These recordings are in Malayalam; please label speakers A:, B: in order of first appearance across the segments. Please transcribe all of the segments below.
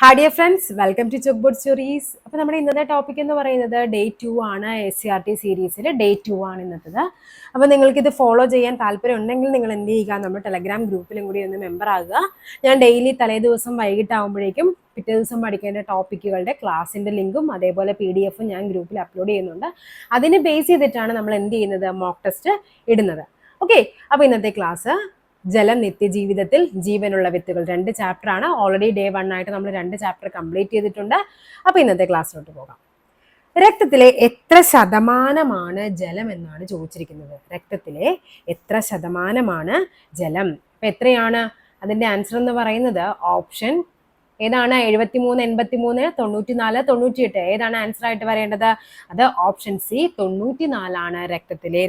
A: Hi dear friends welcome to check board stories അപ്പോൾ നമ്മുടെ ഇന്നത്തെ ടോപ്പിക് എന്ന് പറയുന്നത് ഡേ ടു ആണ് എസ് സി ആർ ടി സീരീസിൽ ഡേ ടു ആണ് ഇന്നത്തത്. അപ്പോൾ നിങ്ങൾക്കിത് ഫോളോ ചെയ്യാൻ താല്പര്യം ഉണ്ടെങ്കിൽ നിങ്ങൾ എന്ത് ചെയ്യുക? നമ്മുടെ ടെലഗ്രാം ഗ്രൂപ്പിലും കൂടി ഒന്ന് മെമ്പർ ആകുക. ഞാൻ ഡെയിലി തലേ ദിവസം വൈകിട്ടാകുമ്പോഴേക്കും പിറ്റേ ദിവസം പഠിക്കേണ്ട ടോപ്പിക്കുകളുടെ ക്ലാസ്സിന്റെ ലിങ്കും അതേപോലെ പി ഡി എഫും ഞാൻ ഗ്രൂപ്പിൽ അപ്ലോഡ് ചെയ്യുന്നുണ്ട്. അതിനെ ബേസ് ചെയ്തിട്ടാണ് നമ്മൾ എന്ത് ചെയ്യുന്നത്? മോക്ക് ടെസ്റ്റ് ഇടുന്നത്. ഓക്കെ അപ്പോൾ ഇന്നത്തെ ക്ലാസ് ജലം നിത്യജീവിതത്തിൽ ജീവനുള്ള വിത്തുകൾ. രണ്ട് ചാപ്റ്റർ ആണ് ഓൾറെഡി ഡേ വൺ ആയിട്ട് നമ്മൾ രണ്ട് ചാപ്റ്റർ കംപ്ലീറ്റ് ചെയ്തിട്ടുണ്ട്. അപ്പൊ ഇന്നത്തെ ക്ലാസ്സിലോട്ട് പോകാം. രക്തത്തിലെ എത്ര ശതമാനമാണ് ജലം എന്നാണ് ചോദിച്ചിരിക്കുന്നത്. രക്തത്തിലെ എത്ര ശതമാനമാണ് ജലം? അപ്പൊ എത്രയാണ് അതിന്റെ ആൻസർ എന്ന് പറയുന്നത്? ഓപ്ഷൻ ഏതാണ്? എഴുപത്തി മൂന്ന് എൺപത്തി മൂന്ന് തൊണ്ണൂറ്റി നാല് തൊണ്ണൂറ്റി എട്ട് ഏതാണ് ആൻസർ ആയിട്ട് വരേണ്ടത്? അത് ഓപ്ഷൻ സി തൊണ്ണൂറ്റി നാലാണ് രക്തത്തിലെ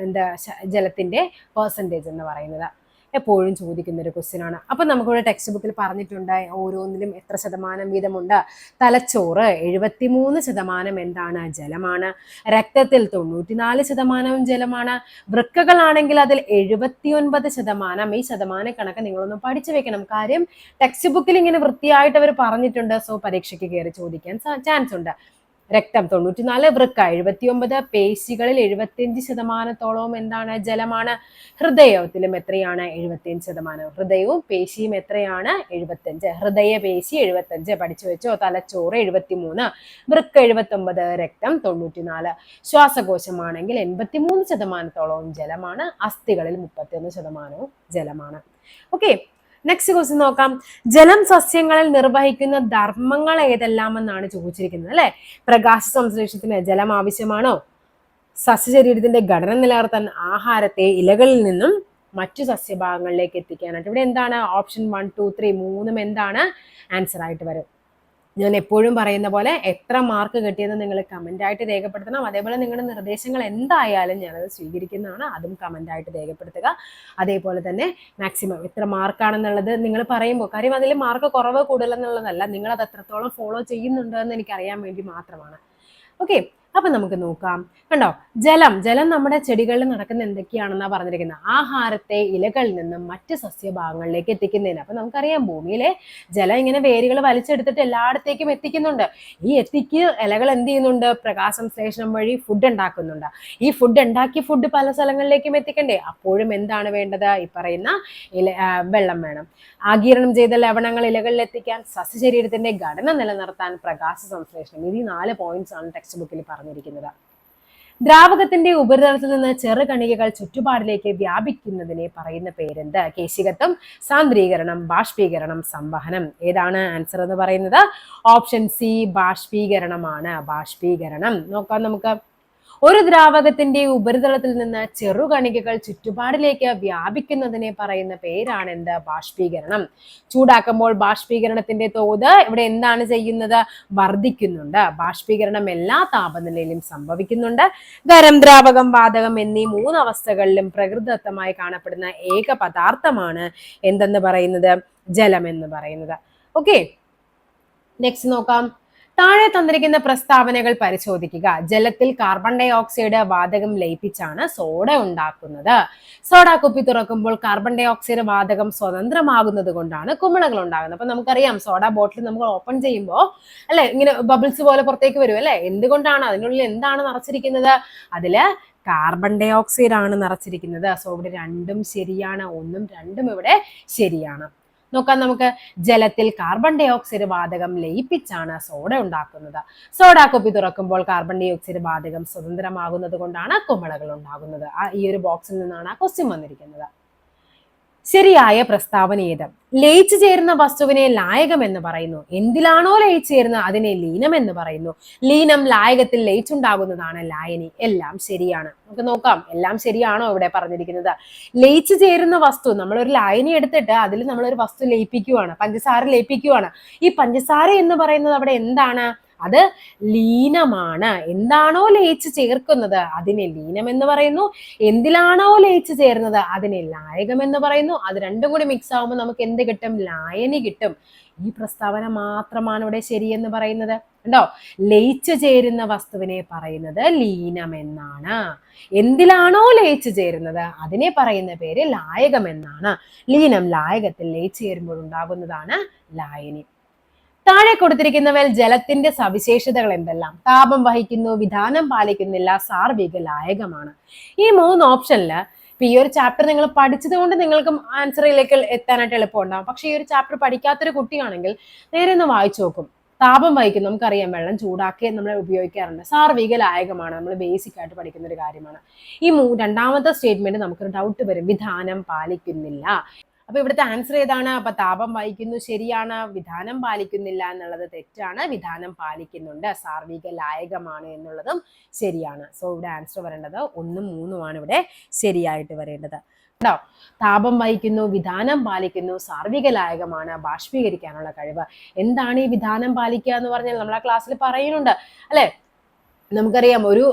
A: എന്താ ജലത്തിന്റെ പേഴ്സന്റേജ് എന്ന് പറയുന്നത്. എപ്പോഴും ചോദിക്കുന്ന ഒരു ക്വസ്റ്റ്യൻ ആണ്. അപ്പൊ നമുക്കിവിടെ ടെക്സ്റ്റ് ബുക്കിൽ പറഞ്ഞിട്ടുണ്ട് ഓരോന്നിലും എത്ര ശതമാനം വീതമുണ്ട്? തലച്ചോറ് എഴുപത്തിമൂന്ന് ശതമാനം എന്താണ്? ജലമാണ്. രക്തത്തിൽ തൊണ്ണൂറ്റിനാല് ശതമാനവും ജലമാണ്. വൃക്കകളാണെങ്കിൽ അതിൽ എഴുപത്തിയൊൻപത് ശതമാനം. ഈ ശതമാന കണക്ക് നിങ്ങളൊന്ന് പഠിച്ചു വെക്കണം. കാര്യം ടെക്സ്റ്റ് ബുക്കിൽ ഇങ്ങനെ വൃത്തിയായിട്ട് അവർ പറഞ്ഞിട്ടുണ്ട്. സോ പരീക്ഷയ്ക്ക് കയറി ചോദിക്കാൻ ചാൻസ് ഉണ്ട്. രക്തം തൊണ്ണൂറ്റിനാല് വൃക്ക. എഴുപത്തിയൊമ്പത് പേശികളിൽ എഴുപത്തിയഞ്ച് ശതമാനത്തോളവും എന്താണ് ജലമാണ്? ഹൃദയത്തിലും എത്രയാണ്? എഴുപത്തിയഞ്ച് ശതമാനം. ഹൃദയവും പേശിയും എത്രയാണ്? എഴുപത്തഞ്ച് ഹൃദയ പേശി എഴുപത്തഞ്ച് പഠിച്ചു വെച്ചോ? തലച്ചോറ് എഴുപത്തിമൂന്ന്. വൃക്ക എഴുപത്തൊമ്പത് രക്തം തൊണ്ണൂറ്റിനാല്. ശ്വാസകോശമാണെങ്കിൽ എൺപത്തിമൂന്ന് ശതമാനത്തോളവും ജലമാണ്. അസ്ഥികളിൽ മുപ്പത്തിയൊന്ന് ശതമാനവും ജലമാണ്. ഓക്കെ നെക്സ്റ്റ് ക്വസ്റ്റ്യൻ നോക്കാം. ജലം സസ്യങ്ങളിൽ നിർവഹിക്കുന്ന ധർമ്മങ്ങൾ ഏതെല്ലാം എന്നാണ് ചോദിച്ചിരിക്കുന്നത് അല്ലെ? പ്രകാശ സംശ്ലേഷത്തിന് ജലം ആവശ്യമാണോ? സസ്യശരീരത്തിന്റെ ഘടന നിലനിർത്താൻ ആഹാരത്തെ ഇലകളിൽ നിന്നും മറ്റു സസ്യഭാഗങ്ങളിലേക്ക് എത്തിക്കാനായിട്ട്. ഇവിടെ എന്താണ്? ഓപ്ഷൻ വൺ ടു ത്രീ മൂന്നും എന്താണ്? ആൻസർ ആയിട്ട് വരും. ഞാൻ എപ്പോഴും പറയുന്ന പോലെ എത്ര മാർക്ക് കിട്ടിയെന്ന് നിങ്ങൾ കമന്റ് ആയിട്ട് രേഖപ്പെടുത്തണം. അതേപോലെ നിങ്ങളുടെ നിർദ്ദേശങ്ങൾ എന്തായാലും ഞാനത് സ്വീകരിക്കുന്നതാണ്. അതും കമന്റായിട്ട് രേഖപ്പെടുത്തുക. അതേപോലെ തന്നെ മാക്സിമം എത്ര മാർക്കാണെന്നുള്ളത് നിങ്ങൾ പറയുമ്പോൾ കാര്യം അതിൽ മാർക്ക് കുറവ് കൂടുതലെന്നുള്ളതല്ല നിങ്ങളത് എത്രത്തോളം ഫോളോ ചെയ്യുന്നുണ്ടോ എന്ന് എനിക്കറിയാൻ വേണ്ടി മാത്രമാണ്. ഓക്കെ അപ്പൊ നമുക്ക് നോക്കാം. കണ്ടോ? ജലം ജലം നമ്മുടെ ചെടികളിൽ നടക്കുന്ന എന്തൊക്കെയാണെന്നാ പറഞ്ഞിരിക്കുന്നത്? ആഹാരത്തെ ഇലകളിൽ നിന്നും മറ്റ് സസ്യഭാഗങ്ങളിലേക്ക് എത്തിക്കുന്നതിന്. അപ്പൊ നമുക്കറിയാം ഭൂമിയിലെ ജലം ഇങ്ങനെ വേരുകൾ വലിച്ചെടുത്തിട്ട് എല്ലായിടത്തേക്കും എത്തിക്കുന്നുണ്ട്. ഈ എത്തിക്ക് ഇലകൾ എന്ത് ചെയ്യുന്നുണ്ട്? പ്രകാശസംശ്ലേഷണം വഴി ഫുഡ് ഉണ്ടാക്കുന്നുണ്ട്. ഈ ഫുഡ് ഉണ്ടാക്കിയ ഫുഡ് പല സ്ഥലങ്ങളിലേക്കും എത്തിക്കണ്ടേ? അപ്പോഴും എന്താണ് വേണ്ടത്? ഈ പറയുന്ന ഇല വെള്ളം വേണം. ആഗീരണം ചെയ്ത ലവണങ്ങൾ ഇലകളിൽ എത്തിക്കാൻ സസ്യശരീരത്തിന്റെ ഘടന നിലനിർത്താൻ പ്രകാശ സംശ്ലേഷണം. ഇത് നാല് പോയിന്റ്സ് ആണ് ടെക്സ്റ്റ് ബുക്കിൽ പറഞ്ഞിരിക്കുന്നത്. ദ്രാവകത്തിന്റെ ഉപരിതലത്തിൽ നിന്ന് ചെറുകണികകൾ ചുറ്റുപാടിലേക്ക് വ്യാപിക്കുന്നതിനെ പറയുന്ന പേരെന്ത്? കേശികത്വം സാന്ദ്രീകരണം ബാഷ്പീകരണം സംവഹനം. ഏതാണ് ആൻസർ എന്ന് പറയുന്നത്? ഓപ്ഷൻ സി ബാഷ്പീകരണമാണ്. ബാഷ്പീകരണം. നോക്കാം നമുക്ക്. ഒരു ദ്രാവകത്തിന്റെ ഉപരിതലത്തിൽ നിന്ന് ചെറുകണികകൾ ചുറ്റുപാടിലേക്ക് വ്യാപിക്കുന്നതിനെ പറയുന്ന പേരാണ് എന്ത്? ബാഷ്പീകരണം. ചൂടാക്കുമ്പോൾ ബാഷ്പീകരണത്തിന്റെ തോത് ഇവിടെ എന്താണ് ചെയ്യുന്നത്? വർദ്ധിക്കുന്നുണ്ട്. ബാഷ്പീകരണം എല്ലാ താപനിലയിലും സംഭവിക്കുന്നുണ്ട്. ഖരം ദ്രാവകം വാതകം എന്നീ മൂന്ന് അവസ്ഥകളിലും പ്രകൃതിദത്തമായി കാണപ്പെടുന്ന ഏക പദാർത്ഥമാണ് എന്തെന്ന് പറയുന്നത്? ജലം എന്ന് പറയുന്നത്. ഓക്കെ നെക്സ്റ്റ് നോക്കാം. താഴെ തന്നിരിക്കുന്ന പ്രസ്താവനകൾ പരിശോധിക്കുക. ജലത്തിൽ കാർബൺ ഡൈ ഓക്സൈഡ് വാതകം ലയിപ്പിച്ചാണ് സോഡ ഉണ്ടാക്കുന്നത്. സോഡ കുപ്പി തുറക്കുമ്പോൾ കാർബൺ ഡൈ ഓക്സൈഡ് വാതകം സ്വതന്ത്രമാകുന്നത് കൊണ്ടാണ് കുമിളകൾ ഉണ്ടാകുന്നത്. അപ്പൊ നമുക്കറിയാം സോഡ ബോട്ടിൽ നമ്മൾ ഓപ്പൺ ചെയ്യുമ്പോൾ അല്ലെ ഇങ്ങനെ ബബിൾസ് പോലെ പുറത്തേക്ക് വരും അല്ലെ? എന്തുകൊണ്ടാണ്? അതിനുള്ളിൽ എന്താണ് നിറച്ചിരിക്കുന്നത്? അതിൽ കാർബൺ ഡൈ ഓക്സൈഡ് ആണ് നിറച്ചിരിക്കുന്നത്. സോ ഇവിടെ രണ്ടും ശരിയാണ് ഒന്നും രണ്ടും ഇവിടെ ശരിയാണ്. നോക്കാം നമുക്ക്. ജലത്തിൽ കാർബൺ ഡൈ ഓക്സൈഡ് വാതകം ലയിപ്പിച്ചാണ് സോഡ ഉണ്ടാക്കുന്നത്. സോഡ കുപ്പി തുറക്കുമ്പോൾ കാർബൺ ഡൈ ഓക്സൈഡ് വാതകം സ്വതന്ത്രമാകുന്നത് കൊണ്ടാണ് കുമിളകൾ ഉണ്ടാകുന്നത്. ആ ഈ ഒരു ബോക്സിൽ നിന്നാണ് ആ ക്വസ്റ്റ്യൻ വന്നിരിക്കുന്നത്. ശരിയായ പ്രസ്താവന ഏത്? ലയിച്ചു ചേരുന്ന വസ്തുവിനെ ലായകം എന്ന് പറയുന്നു. എന്തിലാണോ ലയിച്ചു ചേരുന്നത് അതിനെ ലീനം എന്ന് പറയുന്നു. ലീനം ലായകത്തിൽ ലയിച്ചുണ്ടാകുന്നതാണ് ലായനി. എല്ലാം ശരിയാണ്. നമുക്ക് നോക്കാം. എല്ലാം ശരിയാണോ ഇവിടെ പറഞ്ഞിരിക്കുന്നത്? ലയിച്ചു ചേരുന്ന വസ്തു നമ്മളൊരു ലായനി എടുത്തിട്ട് അതിൽ നമ്മളൊരു വസ്തു ലയിപ്പിക്കുവാണ്. പഞ്ചസാര ലയിപ്പിക്കുവാണ്. ഈ പഞ്ചസാര എന്ന് പറയുന്നത് അവിടെ എന്താണ്? അത് ലീനമാണ്. എന്താണോ ലയിച്ച് ചേർക്കുന്നത് അതിനെ ലീനം എന്ന് പറയുന്നു. എന്തിലാണോ ലയിച്ച് ചേർന്നത് അതിനെ ലായകം എന്ന് പറയുന്നു. അത് രണ്ടും കൂടി മിക്സ് ആവുമ്പോൾ നമുക്ക് എന്ത് കിട്ടും? ലായനി കിട്ടും. ഈ പ്രസ്താവന മാത്രമാണ് ഇവിടെ ശരിയെന്ന് പറയുന്നത്. ഉണ്ടോ ലയിച്ചു ചേരുന്ന വസ്തുവിനെ പറയുന്നത് ലീനം എന്നാണ്. എന്തിലാണോ ലയിച്ചു ചേരുന്നത് അതിനെ പറയുന്ന പേര് ലായകം എന്നാണ്. ലീനം ലായകത്തിൽ ലയിച്ചു ചേരുമ്പോൾ ഉണ്ടാകുന്നതാണ് ലായനി. താഴെ കൊടുത്തിരിക്കുന്നവൽ ജലത്തിന്റെ സവിശേഷതകൾ എന്തെല്ലാം? താപം വഹിക്കുന്നു വിധാനം പാലിക്കുന്നില്ല സാർവിക ലായകമാണ്. ഈ മൂന്ന് ഓപ്ഷനിൽ ഇപ്പൊ ഈ ഒരു ചാപ്റ്റർ നിങ്ങൾ പഠിച്ചത് കൊണ്ട് നിങ്ങൾക്ക് ആൻസറിലേക്ക് എത്താനായിട്ട് എളുപ്പമുണ്ടാകും പക്ഷെ ഈ ഒരു ചാപ്റ്റർ പഠിക്കാത്തൊരു കുട്ടിയാണെങ്കിൽ നേരെ ഒന്ന് വായിച്ചു നോക്കും. താപം വഹിക്കും നമുക്കറിയാം വെള്ളം ചൂടാക്കി നമ്മൾ ഉപയോഗിക്കാറുണ്ട്. സാർവിക ലായകമാണ് നമ്മൾ ബേസിക് ആയിട്ട് പഠിക്കുന്ന ഒരു കാര്യമാണ്. ഈ മൂ രണ്ടാമത്തെ സ്റ്റേറ്റ്മെന്റ് നമുക്കൊരു ഡൗട്ട് വരും. വിധാനം പാലിക്കുന്നില്ല. അപ്പൊ ഇവിടുത്തെ ആൻസർ ഏതാണ്? അപ്പൊ താപം വഹിക്കുന്നു ശരിയാണ് വിധാനം പാലിക്കുന്നില്ല എന്നുള്ളത് തെറ്റാണ് വിധാനം പാലിക്കുന്നുണ്ട് സാർവിക ലായകമാണ് എന്നുള്ളതും ശരിയാണ്. സോ ഇവിടെ ആൻസർ വരേണ്ടത് ഒന്നും മൂന്നുമാണ് ഇവിടെ ശരിയായിട്ട് വരേണ്ടത്. താപം വഹിക്കുന്നു വിധാനം പാലിക്കുന്നു സാർവിക ലായകമാണ് ബാഷ്പീകരിക്കാനുള്ള കഴിവ്. എന്താണ് ഈ വിധാനം പാലിക്കുക എന്ന് പറഞ്ഞാൽ നമ്മൾ ആ ക്ലാസ്സിൽ പറയുന്നുണ്ട്. അല്ലെ? നമുക്കറിയാം ഒരു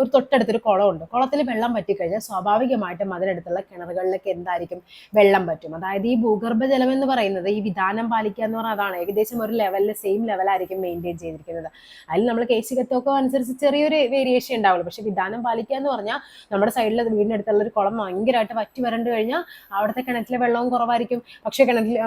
A: ഒരു തൊട്ടടുത്തൊരു കുളമുണ്ട്. കുളത്തിൽ വെള്ളം പറ്റിക്കഴിഞ്ഞാൽ സ്വാഭാവികമായിട്ടും അതിനടുത്തുള്ള കിണറുകളിലൊക്കെ എന്തായിരിക്കും? വെള്ളം പറ്റും. അതായത് ഈ ഭൂഗർഭജലം എന്ന് പറയുന്നത് ഈ വിധാനം പാലിക്കുക എന്ന് പറഞ്ഞാൽ അതാണ് ഏകദേശം ഒരു ലെവലിൽ സെയിം ലെവലായിരിക്കും മെയിന്റെയിൻ ചെയ്തിരിക്കുന്നത്. അതിൽ നമ്മൾ കേശികത്തൊക്കെ അനുസരിച്ച് ചെറിയൊരു വേരിയേഷൻ ഉണ്ടാവുള്ളൂ. പക്ഷേ വിധാനം പാലിക്കുക എന്ന് പറഞ്ഞാൽ നമ്മുടെ സൈഡിൽ വീടിനടുത്തുള്ള ഒരു കുളം ഭയങ്കരമായിട്ട് വറ്റി വരണ്ടു കഴിഞ്ഞാൽ അവിടുത്തെ കിണറ്റിലെ വെള്ളവും കുറവായിരിക്കും. പക്ഷേ കിണറ്റിൽ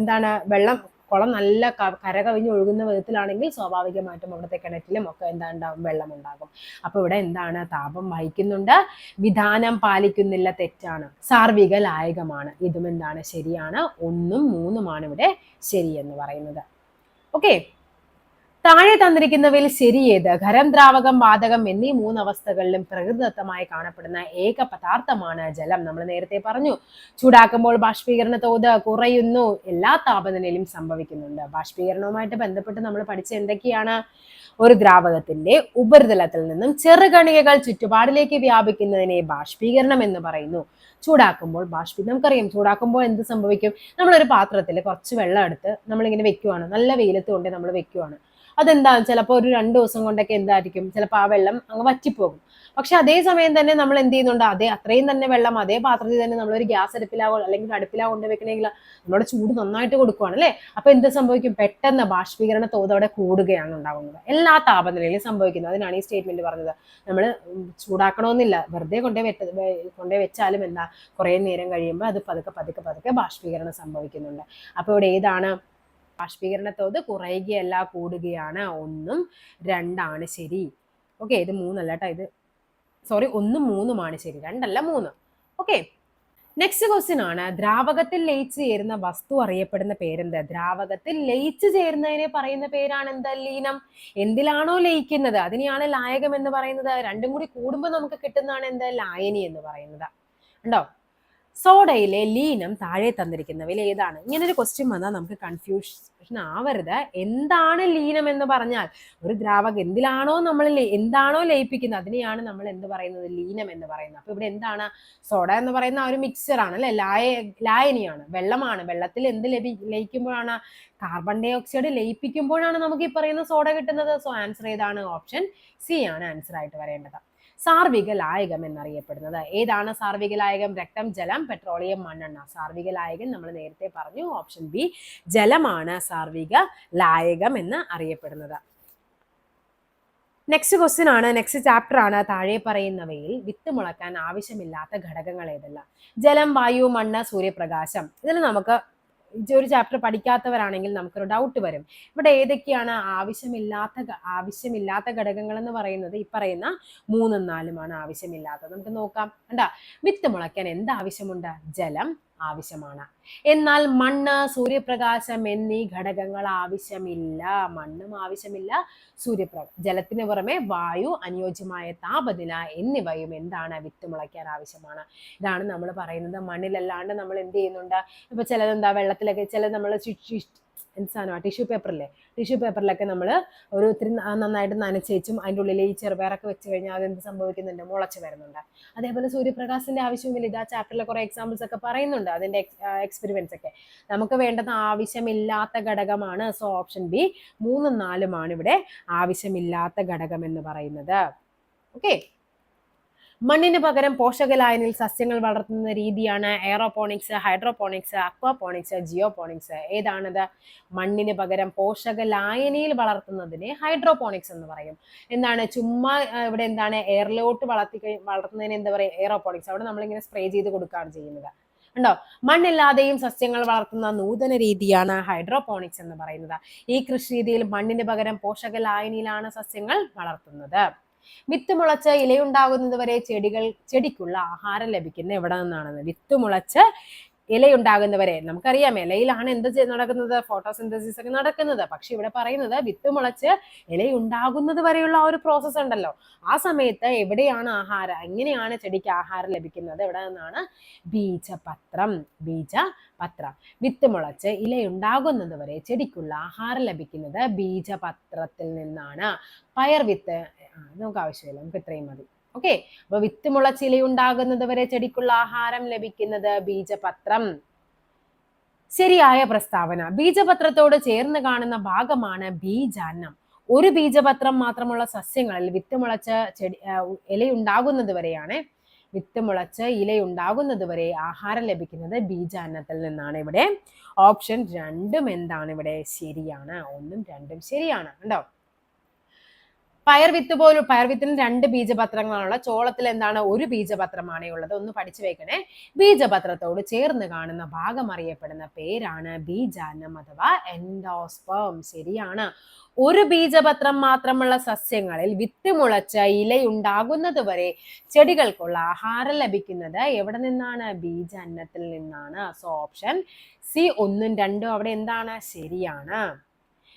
A: എന്താണ് വെള്ളം കുളം നല്ല കര കവിഞ്ഞ് ഒഴുകുന്ന വിധത്തിലാണെങ്കിൽ സ്വാഭാവികമായിട്ടും അവിടുത്തെ കിണറ്റിലും ഒക്കെ എന്താ ഉണ്ടാവും വെള്ളം ഉണ്ടാകും അപ്പൊ ഇവിടെ എന്താണ്? താപം വഹിക്കുന്നുണ്ട്. വിധാനം പാലിക്കുന്നില്ല തെറ്റാണ്. സാർവിക ലായകമാണ്. ഇതും എന്താണ്? ശരിയാണ്. ഒന്നും മൂന്നുമാണ് ഇവിടെ ശരി എന്ന് പറയുന്നത്. ഓക്കെ താഴെ തന്നിരിക്കുന്നവയിൽ ശരിയേത് ഖരം ദ്രാവകം വാതകം എന്നീ മൂന്നവസ്ഥകളിലും പ്രകൃതിദത്തമായി കാണപ്പെടുന്ന ഏക പദാർത്ഥമാണ് ജലം. നമ്മൾ നേരത്തെ പറഞ്ഞു ചൂടാക്കുമ്പോൾ ബാഷ്പീകരണ തോത് കുറയുന്നു എല്ലാ താപനിലയിലും സംഭവിക്കുന്നുണ്ട്. ബാഷ്പീകരണവുമായിട്ട് ബന്ധപ്പെട്ട് നമ്മൾ പഠിച്ച എന്തൊക്കെയാണ്? ഒരു ദ്രാവകത്തിന്റെ ഉപരിതലത്തിൽ നിന്നും ചെറുകണികകൾ ചുറ്റുപാടിലേക്ക് വ്യാപിക്കുന്നതിനെ ബാഷ്പീകരണം എന്ന് പറയുന്നു. ചൂടാക്കുമ്പോൾ ബാഷ്പീ നമുക്കറിയാം ചൂടാക്കുമ്പോൾ എന്ത് സംഭവിക്കും? നമ്മളൊരു പാത്രത്തിൽ കുറച്ച് വെള്ളം എടുത്ത് നമ്മളിങ്ങനെ വെക്കുവാണ്. നല്ല വെയിലത്ത് കൊണ്ട് നമ്മൾ വെക്കുവാണ്. അതെന്താ? ചിലപ്പോൾ ഒരു രണ്ട് ദിവസം കൊണ്ടൊക്കെ എന്തായിരിക്കും? ചിലപ്പോൾ ആ വെള്ളം അങ്ങ് വറ്റിപ്പോകും. പക്ഷെ അതേ സമയം തന്നെ നമ്മൾ എന്ത് ചെയ്യുന്നുണ്ട്? അതേ അത്രയും തന്നെ വെള്ളം അതേ പാത്രത്തിൽ തന്നെ നമ്മൾ ഒരു ഗ്യാസ് അടുപ്പിലാവോ അല്ലെങ്കിൽ അടുപ്പിലാ കൊണ്ട് വെക്കണമെങ്കിൽ നമ്മുടെ ചൂട് നന്നായിട്ട് കൊടുക്കുവാണ് അല്ലേ? അപ്പൊ എന്ത് സംഭവിക്കും? പെട്ടെന്ന് ബാഷ്പീകരണ തോത് അവിടെ കൂടുകയാണ് ഉണ്ടാകുന്നത് എല്ലാ താപനിലയിലും സംഭവിക്കുന്നത് അതിനാണ് ഈ സ്റ്റേറ്റ്മെന്റ് പറഞ്ഞത്. നമ്മൾ ചൂടാക്കണമെന്നില്ല വെറുതെ കൊണ്ടേ വെച്ച കൊണ്ടേ വെച്ചാലും എന്താ? കുറേ നേരം കഴിയുമ്പോൾ അത് പതുക്കെ പതുക്കെ പതുക്കെ ബാഷ്പീകരണം സംഭവിക്കുന്നുണ്ട്. അപ്പോൾ ഇവിടെ ഏതാണ് ബാഷ്പീകരണ തോത് കുറയുകയല്ല കൂടുകയാണ്. ഒന്നും രണ്ടാണ് ശരി. ഓക്കെ ഇത് മൂന്നല്ല കേട്ടോ ഇത്. സോറി ഒന്നും മൂന്നുമാണ് ശരി. രണ്ടല്ല മൂന്ന്. ഓക്കെ നെക്സ്റ്റ് ക്വസ്റ്റ്യൻ ആണ്. ദ്രാവകത്തിൽ ലയിച്ചു ചേരുന്ന വസ്തു അറിയപ്പെടുന്ന പേരെന്ത്? ദ്രാവകത്തിൽ ലയിച്ചു ചേരുന്നതിനെ പറയുന്ന പേരാണ് എന്താ? ലീനം. എന്തിലാണോ ലയിക്കുന്നത്? അതിനെയാണ് ലായകം എന്ന് പറയുന്നത്. രണ്ടും കൂടി കൂടുമ്പോൾ നമുക്ക് കിട്ടുന്നതാണ് എന്താ? ലായനി എന്ന് പറയുന്നത്. ഉണ്ടോ സോഡയിലെ ലീനം താഴെ തന്നിരിക്കുന്നവയിൽ ഏതാണ്? ഇങ്ങനൊരു ക്വസ്റ്റ്യൻ വന്നാൽ നമുക്ക് കൺഫ്യൂഷൻ ആവരുത്. എന്താണ് ലീനം എന്ന് പറഞ്ഞാൽ ഒരു ദ്രാവകം എന്തിലാണോ നമ്മൾ എന്താണോ ലയിപ്പിക്കുന്നത് അതിനെയാണ് നമ്മൾ എന്ത് പറയുന്നത്? ലീനം എന്ന് പറയുന്നത്. അപ്പൊ ഇവിടെ എന്താണ്? സോഡ എന്ന് പറയുന്ന ആ ഒരു മിക്സർ ആണ് അല്ലെ? ലായ ലായനിയാണ്. വെള്ളമാണ്. വെള്ളത്തിൽ എന്ത് ലഭി ലയിക്കുമ്പോഴാണ്? കാർബൺ ഡൈ ഓക്സൈഡ് ലയിപ്പിക്കുമ്പോഴാണ് നമുക്ക് ഈ പറയുന്ന സോഡ കിട്ടുന്നത്. സോ ആൻസർ ഏതാണ്? ഓപ്ഷൻ സി ആണ് ആൻസർ ആയിട്ട് വരേണ്ടത്. സാർവിക ലായകം എന്നറിയപ്പെടുന്നത്. ഏതാണ് സാർവിക ലായകം രക്തം ജലം പെട്രോളിയം മണ്ണെണ്ണ. സാർവിക ലായകം നമ്മൾ നേരത്തെ പറഞ്ഞു. ഓപ്ഷൻ ബി ജലമാണ് സാർവിക ലായകം എന്ന് അറിയപ്പെടുന്നത്. നെക്സ്റ്റ് ക്വസ്റ്റ്യൻ ആണ്. നെക്സ്റ്റ് ചാപ്റ്റർ ആണ്. താഴെ പറയുന്നവയിൽ വിത്ത് മുളക്കാൻ ആവശ്യമില്ലാത്ത ഘടകങ്ങൾ ഏതെല്ലാം? ജലം വായു മണ്ണ് സൂര്യപ്രകാശം. ഇതിൽ നമുക്ക് ഒരു ചാപ്റ്റർ പഠിക്കാത്തവരാണെങ്കിൽ നമുക്കൊരു ഡൗട്ട് വരും. ഇവിടെ ഏതൊക്കെയാണ് ആവശ്യമില്ലാത്ത ആവശ്യമില്ലാത്ത ഘടകങ്ങൾ എന്ന് പറയുന്നത്? ഈ പറയുന്ന മൂന്നും നാലുമാണ് ആവശ്യമില്ലാത്തത്. നമുക്ക് നോക്കാം. കണ്ട? വിത്ത് മുളയ്ക്കാൻ എന്ത് ആവശ്യമുണ്ട് ജലം ആവശ്യമാണ്. എന്നാൽ മണ്ണ് സൂര്യപ്രകാശം എന്നീ ഘടകങ്ങൾ ആവശ്യമില്ല. മണ്ണും ആവശ്യമില്ല. സൂര്യപ്രകാശം ജലത്തിന് പുറമെ വായു അനുയോജ്യമായ താപനില എന്നിവയും എന്താണ് വിത്ത് മുളയ്ക്കാൻ ആവശ്യമാണ്. ഇതാണ് നമ്മൾ പറയുന്നത്. മണ്ണിലല്ലാണ്ട് നമ്മൾ എന്ത് ചെയ്യുന്നുണ്ട്? ഇപ്പൊ ചിലതെന്താ? വെള്ളത്തിലൊക്കെ ചില നമ്മൾ എന്ത് ടിഷ്യൂ പേപ്പറില്ലേ ടിഷ്യൂ പേപ്പറിലൊക്കെ നമ്മൾ ഒരു ഒത്തിരി നന്നായിട്ട് നനച്ചേച്ചും അതിന്റെ ഉള്ളിൽ ഈ ചെറുപയറൊക്കെ വെച്ച് കഴിഞ്ഞാൽ അതെന്ത് സംഭവിക്കുന്നുണ്ട്? മുളച്ച് വരുന്നുണ്ട്. അതേപോലെ സൂര്യപ്രകാശിന്റെ ആവശ്യമില്ല ഇത് ആ ചാപ്റ്ററിലെ കുറേ എക്സാമ്പിൾസ് ഒക്കെ പറയുന്നുണ്ട് അതിന്റെ എക്സ്പെരിമെൻസ് ഒക്കെ. നമുക്ക് വേണ്ടത് ആവശ്യമില്ലാത്ത ഘടകമാണ്. സോ ഓപ്ഷൻ ബി മൂന്നും നാലുമാണ് ഇവിടെ ആവശ്യമില്ലാത്ത ഘടകം എന്ന് പറയുന്നത്. ഓക്കെ മണ്ണിന് പകരം പോഷകലായനിൽ സസ്യങ്ങൾ വളർത്തുന്ന രീതിയാണ് എയറോപോണിക്സ് ഹൈഡ്രോപോണിക്സ് അക്വാപോണിക്സ് ജിയോപോണിക്സ് ഏതാണത്? മണ്ണിന് പകരം പോഷകലായനിയിൽ വളർത്തുന്നതിനെ ഹൈഡ്രോപോണിക്സ് എന്ന് പറയും. എന്താണ്? ചുമ്മാ ഇവിടെ എന്താണ്? എയറിലോട്ട് വളർത്തി വളർത്തുന്നതിന് എന്താ പറയുക എയറോപോണിക്സ് അവിടെ നമ്മളിങ്ങനെ സ്പ്രേ ചെയ്ത് കൊടുക്കുകയാണ് ചെയ്യുന്നത്. ഉണ്ടോ മണ്ണില്ലാതെയും സസ്യങ്ങൾ വളർത്തുന്ന നൂതന രീതിയാണ് ഹൈഡ്രോപോണിക്സ് എന്ന് പറയുന്നത്. ഈ കൃഷി രീതിയിൽ മണ്ണിന് പകരം പോഷക ലായനിയിലാണ് സസ്യങ്ങൾ വളർത്തുന്നത്. വിത്ത് മുളച്ച് ഇലയുണ്ടാകുന്നത് വരെ ചെടികൾ ചെടിക്കുള്ള ആഹാരം ലഭിക്കുന്ന എവിടെ നിന്നാണെന്ന് വിത്ത് മുളച്ച് ഇലയുണ്ടാകുന്നവരെ. നമുക്കറിയാം ഇലയിലാണ് എന്ത് നടക്കുന്നത്? ഫോട്ടോസിന്തസിസ് ഒക്കെ നടക്കുന്നത്. പക്ഷെ ഇവിടെ പറയുന്നത് വിത്ത് മുളച്ച് ഇലയുണ്ടാകുന്നത് വരെയുള്ള ആ ഒരു പ്രോസസ്സ് ഉണ്ടല്ലോ. ആ സമയത്ത് എവിടെയാണ് ആഹാരം? എങ്ങനെയാണ് ചെടിക്ക് ആഹാരം ലഭിക്കുന്നത്? എവിടെ നിന്നാണ് ബീജപത്രം ബീജപത്രം. വിത്ത് മുളച്ച് ഇലയുണ്ടാകുന്നത് വരെ ചെടിക്കുള്ള ആഹാരം ലഭിക്കുന്നത് ബീജപത്രത്തിൽ നിന്നാണ്. പയർ വിത്ത് നമുക്ക് ആവശ്യമില്ല നമുക്ക് ഇത്രയും മതി. ഓക്കെ അപ്പൊ വിത്ത് മുളച്ചിലയുണ്ടാകുന്നത് വരെ ചെടിക്കുള്ള ആഹാരം ലഭിക്കുന്നത് ബീജപത്രം. ശരിയായ പ്രസ്താവന. ബീജപത്രത്തോട് ചേർന്ന് കാണുന്ന ഭാഗമാണ് ബീജാന്നം. ഒരു ബീജപത്രം മാത്രമുള്ള സസ്യങ്ങളിൽ വിത്ത് മുളച്ച ചെടി ഇലയുണ്ടാകുന്നത് വരെയാണ് വിത്ത് മുളച്ച് ഇലയുണ്ടാകുന്നത് വരെ ആഹാരം ലഭിക്കുന്നത് ബീജാന്നത്തിൽ നിന്നാണ് ഇവിടെ. ഓപ്ഷൻ രണ്ടും എന്താണ് ഇവിടെ? ശരിയാണ്. ഒന്നും രണ്ടും ശരിയാണ്. കണ്ടോ? പയർ വിത്ത് പോലും പയർ വിത്തിന് രണ്ട് ബീജപത്രങ്ങളാണുള്ള. ചോളത്തിൽ എന്താണ് ഒരു ബീജപത്രമാണേ ഉള്ളത്. ഒന്ന് പഠിച്ചു വെക്കണേ. ബീജപത്രത്തോട് ചേർന്ന് കാണുന്ന ഭാഗം അറിയപ്പെടുന്ന പേരാണ് ബീജാനം അഥവാ എൻഡോസ്പേം. ശരിയാണ്. ഒരു ബീജപത്രം മാത്രമുള്ള സസ്യങ്ങളിൽ വിത്ത് മുളച്ച ഇലയുണ്ടാകുന്നത് വരെ ചെടികൾക്കുള്ള ആഹാരം ലഭിക്കുന്നത് എവിടെ നിന്നാണ്? ബീജാന്നത്തിൽ നിന്നാണ്. സോ ഓപ്ഷൻ സി ഒന്നും രണ്ടും അവിടെ എന്താണ്? ശരിയാണ്.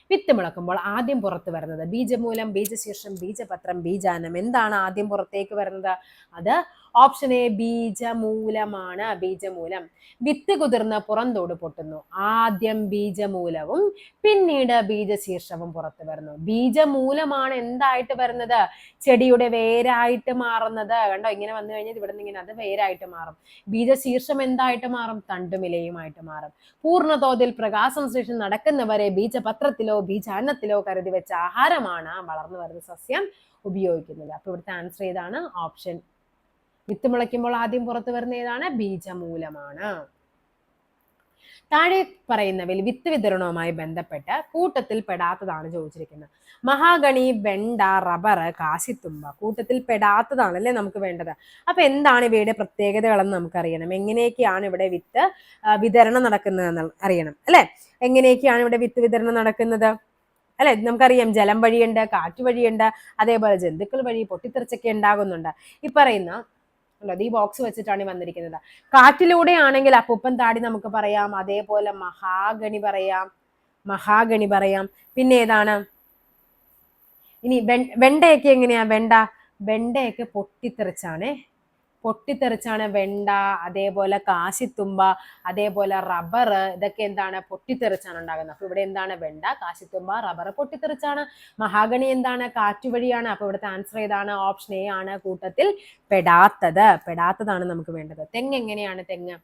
A: വിത്ത് മുളക്കുമ്പോൾ ആദ്യം പുറത്ത് വരുന്നത് ബീജമൂലം ബീജശീർഷം ബീജപത്രം ബീജാനം. എന്താണ് ആദ്യം പുറത്തേക്ക് വരുന്നത്? അത് ഓപ്ഷൻ എ ബീജമൂലമാണ്. ബീജമൂലം വിത്ത് കുതിർന്ന് പുറന്തോട് പൊട്ടുന്നു. ആദ്യം ബീജമൂലവും പിന്നീട് ബീജശീർഷവും പുറത്തു വരുന്നു. ബീജമൂലമാണ് എന്തായിട്ട് വരുന്നത്? ചെടിയുടെ വേരായിട്ട് മാറുന്നത്. കണ്ടോ? ഇങ്ങനെ വന്നു കഴിഞ്ഞാൽ ഇവിടെ നിന്ന് ഇങ്ങനെ അത് വേരായിട്ട് മാറും. ബീജശീർഷം എന്തായിട്ട് മാറും? തണ്ടുമിലയുമായിട്ട് മാറും. പൂർണതോതിൽ പ്രകാശം സൃഷ്ടി നടക്കുന്നവരെ ബീജപത്രത്തിലോ ബീജാന്നത്തിലോ കരുതി വെച്ച ആഹാരമാണ് വളർന്നു വരുന്ന സസ്യം ഉപയോഗിക്കുന്നത്. അപ്പൊ ഇവിടുത്തെ ആൻസർ ഏതാണ്? ഓപ്ഷൻ വിത്ത് മുളയ്ക്കുമ്പോൾ ആദ്യം പുറത്തു വരുന്ന ഏതാണ്? ബീജമൂലമാണ്. താഴെ പറയുന്നവയിൽ വിത്ത് വിതരണവുമായി ബന്ധപ്പെട്ട് കൂട്ടത്തിൽ പെടാത്തതാണ് ചോദിച്ചിരിക്കുന്നത്. മഹാഗണി വെണ്ട റബ്ബർ കാശിത്തുമ്പ കൂട്ടത്തിൽ പെടാത്തതാണ് അല്ലേ നമുക്ക് വേണ്ടത്? അപ്പൊ എന്താണ് ഇവയുടെ പ്രത്യേകതകളെന്ന് നമുക്കറിയണം. എങ്ങനെയൊക്കെയാണ് ഇവിടെ വിത്ത് വിതരണം നടക്കുന്നതെന്ന് അറിയണം അല്ലെ? എങ്ങനെയൊക്കെയാണ് ഇവിടെ വിത്ത് വിതരണം നടക്കുന്നത്? അല്ലെ? നമുക്കറിയാം ജലം വഴിയുണ്ട് കാറ്റ് വഴിയുണ്ട് അതേപോലെ ജന്തുക്കൾ വഴി പൊട്ടിത്തെറിച്ചൊക്കെ ഉണ്ടാകുന്നുണ്ട്. ഈ പറയുന്ന അല്ല ഈ ബോക്സ് വെച്ചിട്ടാണ് വന്നിരിക്കുന്നത്. കാറ്റിലൂടെ ആണെങ്കിൽ അപ്പൂപ്പൻ താടി നമുക്ക് പറയാം. അതേപോലെ മഹാഗണി പറയാം. മഹാഗണി പറയാം. പിന്നെ ഏതാണ്? ഇനി വെണ്ടയൊക്കെ എങ്ങനെയാ? വെണ്ട വെണ്ടയൊക്കെ പൊട്ടിത്തെറിച്ചാണ്. പൊട്ടിത്തെറിച്ചാണ് വെണ്ട അതേപോലെ കാശിത്തുമ്പ അതേപോലെ റബ്ബർ ഇതൊക്കെ എന്താണ് പൊട്ടിത്തെറിച്ചാണ് ഉണ്ടാകുന്നത്. അപ്പൊ ഇവിടെ എന്താണ് വെണ്ട കാശിത്തുമ്പ റബ്ബർ പൊട്ടിത്തെറിച്ചാണ്. മഹാഗണി എന്താണ്? കാറ്റുവഴിയാണ് അപ്പൊ ഇവിടുത്തെ ആൻസർ ഏതാണ്? ഓപ്ഷൻ എ ആണ് കൂട്ടത്തിൽ പെടാത്തത്. പെടാത്തതാണ് നമുക്ക് വേണ്ടത്. തെങ്ങ് എങ്ങനെയാണ് തെങ്ങ്?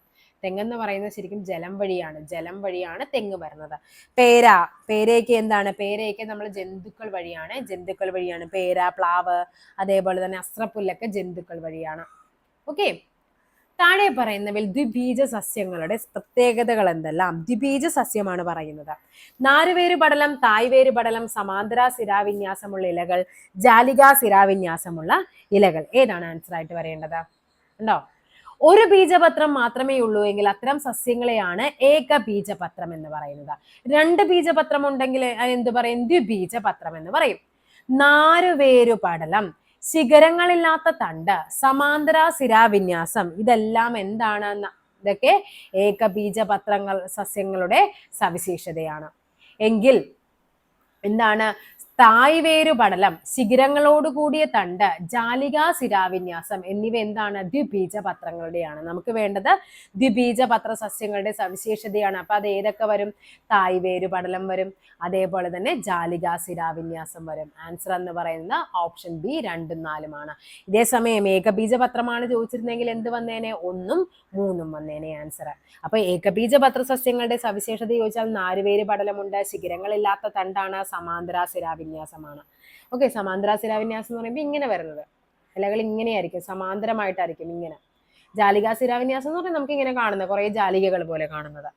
A: തെങ്ങെന്ന് പറയുന്നത് ശരിക്കും ജലം വഴിയാണ്. ജലം വഴിയാണ് തെങ്ങ് വരുന്നത്. പേര. പേരയ്ക്ക് എന്താണ്? പേരയ്ക്ക് നമ്മൾ ജന്തുക്കൾ വഴിയാണ്. ജന്തുക്കൾ വഴിയാണ്. പേര പ്ലാവ് അതേപോലെ തന്നെ അസ്ത്രപ്പുല്ലൊക്കെ ജന്തുക്കൾ വഴിയാണ്. ഓക്കെ താഴെ പറയുന്നവയിൽ ദ്വിബീജ സസ്യങ്ങളുടെ പ്രത്യേകതകൾ എന്തെല്ലാം? ദ്വിബീജ സസ്യമാണ് പറയുന്നത്. നാരുവേര് പടലം തായ്വേര് പടലം സമാന്തര സിരാവിന്യാസമുള്ള ഇലകൾ ജാലിക സിരാവിന്യാസമുള്ള ഇലകൾ. ഏതാണ് ആൻസർ ആയിട്ട് പറയേണ്ടത് ഉണ്ടോ? ഒരു ബീജപത്രം മാത്രമേ ഉള്ളൂ എങ്കിൽ അത്തരം സസ്യങ്ങളെയാണ് ഏക ബീജപത്രം എന്ന് പറയുന്നത്. രണ്ട് ബീജപത്രം ഉണ്ടെങ്കിൽ എന്ത് പറയും? ദ്വിബീജപത്രം എന്ന് പറയും. നാരുവേരു പടലം ശിഖരങ്ങളില്ലാത്ത തണ്ട് സമാന്തര സിരാവിന്യാസം ഇതെല്ലാം എന്താണ് ഇതൊക്കെ ഇതൊക്കെ ഏകബീജപത്രങ്ങൾ സസ്യങ്ങളുടെ സവിശേഷതയാണ്. എങ്കിൽ എന്താണ് തായ്വേരു പടലം ശിഖിരങ്ങളോട് കൂടിയ തണ്ട് ജാലിക സിരാവിന്യാസം എന്നിവ എന്താണ്? ദ്വിബീജ പത്രങ്ങളുടെയാണ് നമുക്ക് വേണ്ടത് ദ്വിബീജ പത്ര സസ്യങ്ങളുടെ സവിശേഷതയാണ്. അപ്പൊ അത് ഏതൊക്കെ വരും? തായ്വേരു പടലം വരും. അതേപോലെ തന്നെ ജാലിക സിരാവിന്യാസം വരും. ആൻസർ എന്ന് പറയുന്നത് ഓപ്ഷൻ ബി രണ്ടും നാലുമാണ്. ഇതേസമയം ഏകബീജ പത്രമാണ് ചോദിച്ചിരുന്നെങ്കിൽ എന്ത് വന്നേനെ? ഒന്നും മൂന്നും വന്നേനെ ആൻസർ അപ്പൊ ഏകബീജ പത്ര സസ്യങ്ങളുടെ സവിശേഷത ചോദിച്ചാൽ നാലുപേര് പടലമുണ്ട് ശിഖിരങ്ങളില്ലാത്ത തണ്ടാണ് സമാന്തര സിരാവിന്യാസമാണ് ഓക്കെ സമാന്തര സിരാവിന്യാസം എന്ന് പറയുമ്പോൾ ഇങ്ങനെ വരുന്നത്. ഇലകൾ ഇങ്ങനെയായിരിക്കും സമാന്തരമായിട്ടായിരിക്കും ഇങ്ങനെ. ജാലിക സിരാവിന്യാസം എന്ന് പറഞ്ഞാൽ നമുക്ക് ഇങ്ങനെ കാണുന്നത് കുറേ ജാലികകൾ പോലെ കാണുന്നത്.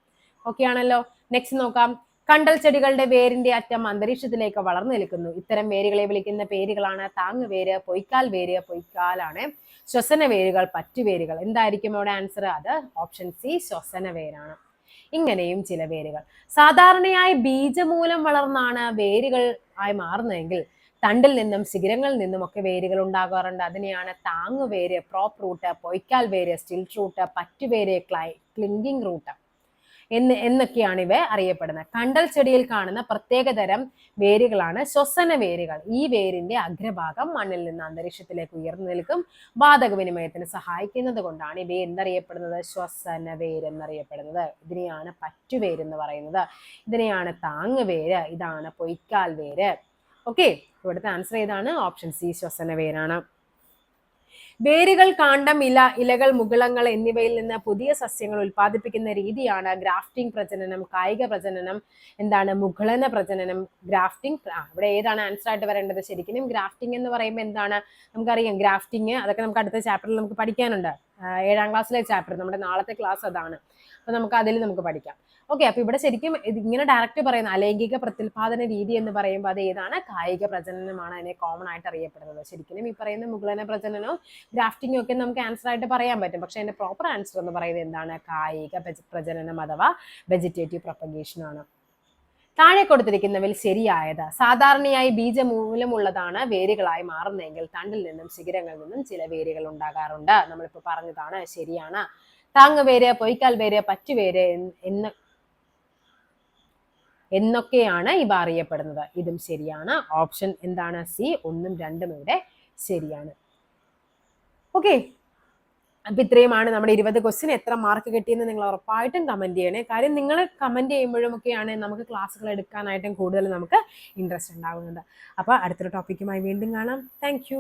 A: ഓക്കെ ആണല്ലോ? നെക്സ്റ്റ് നോക്കാം. കണ്ടൽ ചെടികളുടെ വേരിന്റെ അറ്റം അന്തരീക്ഷത്തിലേക്ക് വളർന്നു നിൽക്കുന്നു. ഇത്തരം വേരുകളെ വിളിക്കുന്ന പേരുകളാണ് താങ് താങ്ങുവേര് പൊയ്ക്കാൽ വേര് പൊയ്ക്കാലാണ് ശ്വസന വേരുകൾ പറ്റുവേരുകൾ. എന്തായിരിക്കും അവിടെ ആൻസർ അത് ഓപ്ഷൻ സി ശ്വസന വേരാണ് ഇങ്ങനെയും ചില വേരുകൾ. സാധാരണയായി ബീജമൂലം വളർന്നാണ് വേരുകൾ ആയി മാറുന്നതെങ്കിൽ തണ്ടിൽ നിന്നും ശിഖരങ്ങളിൽ നിന്നും ഒക്കെ വേരുകൾ ഉണ്ടാകാറുണ്ട്. അതിനെയാണ് താങ്ങുവേര് പ്രോപ്പ് റൂട്ട് പൊയ്ക്കാൽ വേര് സ്റ്റിൽ റൂട്ട് പറ്റുവേര് ക്ലൈ ക്ലിങ്കിങ് റൂട്ട് എന്ന് എന്നൊക്കെയാണ് ഇവ അറിയപ്പെടുന്നത്. കണ്ടൽ ചെടിയിൽ കാണുന്ന പ്രത്യേകതരം വേരുകളാണ് ശ്വസന വേരുകൾ. ഈ വേരിന്റെ അഗ്രഭാഗം മണ്ണിൽ നിന്ന് അന്തരീക്ഷത്തിലേക്ക് ഉയർന്നു നിൽക്കും. വാതക വിനിമയത്തിന് സഹായിക്കുന്നത് കൊണ്ടാണ് ഇവ എന്തറിയപ്പെടുന്നത്? ശ്വസന വേര് എന്നറിയപ്പെടുന്നത്. ഇതിനെയാണ് പറ്റുവേര് എന്ന് പറയുന്നത്. ഇതിനെയാണ് താങ്ങുവേര് ഇതാണ് പൊയ്ക്കാൽ വേര്. ഓക്കെ ഇവിടുത്തെ ആൻസർ ഏതാണ്? ഓപ്ഷൻ സി ശ്വസന വേരാണ്. വേരുകൾ കാണ്ടം ഇല ഇലകൾ മുകുളങ്ങൾ എന്നിവയിൽ നിന്ന് പുതിയ സസ്യങ്ങൾ ഉൽപ്പാദിപ്പിക്കുന്ന രീതിയാണ് ഗ്രാഫ്റ്റിംഗ് പ്രജനനം കായിക പ്രജനനം എന്താണ് മുകുളന പ്രജനനം. ഗ്രാഫ്റ്റിംഗ് ഇവിടെ ഏതാണ് ആൻസർ ആയിട്ട് വരേണ്ടത്? ശരിക്കും ഗ്രാഫ്റ്റിംഗ് എന്ന് പറയുമ്പോൾ എന്താണ്? നമുക്കറിയാം ഗ്രാഫ്റ്റിംഗ് അതൊക്കെ നമുക്ക് അടുത്ത ചാപ്റ്ററിൽ നമുക്ക് പഠിക്കാനുണ്ട്. ഏഴാം ക്ലാസ്സിലെ ചാപ്റ്റർ നമ്മുടെ നാളത്തെ ക്ലാസ് അതാണ്. അപ്പൊ നമുക്ക് അതിൽ നമുക്ക് പഠിക്കാം. ഓക്കെ അപ്പൊ ഇവിടെ ശരിക്കും ഇങ്ങനെ ഡയറക്റ്റ് പറയുന്ന അലൈംഗിക പ്രത്യുൽപാദന രീതി എന്ന് പറയുമ്പോൾ അത് ഏതാണ്? കായിക പ്രജനനമാണ് അതിനെ കോമൺ ആയിട്ട് അറിയപ്പെടുന്നത്. ശരിക്കും ഈ പറയുന്ന മുഗളന പ്രജനനവും ഗ്രാഫ്റ്റിംഗും ഒക്കെ നമുക്ക് ആൻസർ ആയിട്ട് പറയാൻ പറ്റും. പക്ഷെ അതിന്റെ പ്രോപ്പർ ആൻസർ എന്ന് പറയുന്നത് എന്താണ്? കായിക പ്രജ- പ്രജനനം അഥവാ വെജിറ്റേറ്റീവ് പ്രൊപ്പഗേഷൻ ആണ്. താഴെ കൊടുത്തിരിക്കുന്നവയിൽ ശരിയായത്. സാധാരണയായി ബീജമൂലമുള്ളതാണ് വേരുകളായി മാറുന്നതെങ്കിൽ തണ്ടിൽ നിന്നും ശിഖരങ്ങളിൽ നിന്നും ചില വേരുകൾ ഉണ്ടാകാറുണ്ട്. നമ്മളിപ്പോൾ പറഞ്ഞതാണ് ശരിയാണ്. താങ്ങുവേര് പൊയ്ക്കാൽ വേര് പറ്റുവേര് എന്ന് എന്ന് എന്നൊക്കെയാണ് ഇവ അറിയപ്പെടുന്നത്. ഇതും ശരിയാണ്. ഓപ്ഷൻ എന്താണ്? സി. ഒന്നും രണ്ടും ഇവിടെ ശരിയാണ്. ഓക്കെ. അപ്പൊ ഇത്രയുമാണ് നമ്മുടെ ഇരുപത് ക്വസ്റ്റ്യൻ എത്ര മാർക്ക് കിട്ടിയെന്ന് നിങ്ങൾ ഉറപ്പായിട്ടും കമന്റ് ചെയ്യണേ. കാര്യം നിങ്ങൾ കമന്റ് ചെയ്യുമ്പോഴും ഒക്കെയാണ് നമുക്ക് ക്ലാസ്സുകൾ എടുക്കാനായിട്ടും കൂടുതൽ നമുക്ക് ഇൻട്രസ്റ്റ് ഉണ്ടാകുന്നത്. അപ്പോൾ അടുത്തൊരു ടോപ്പിക്കുമായി വീണ്ടും കാണാം. താങ്ക്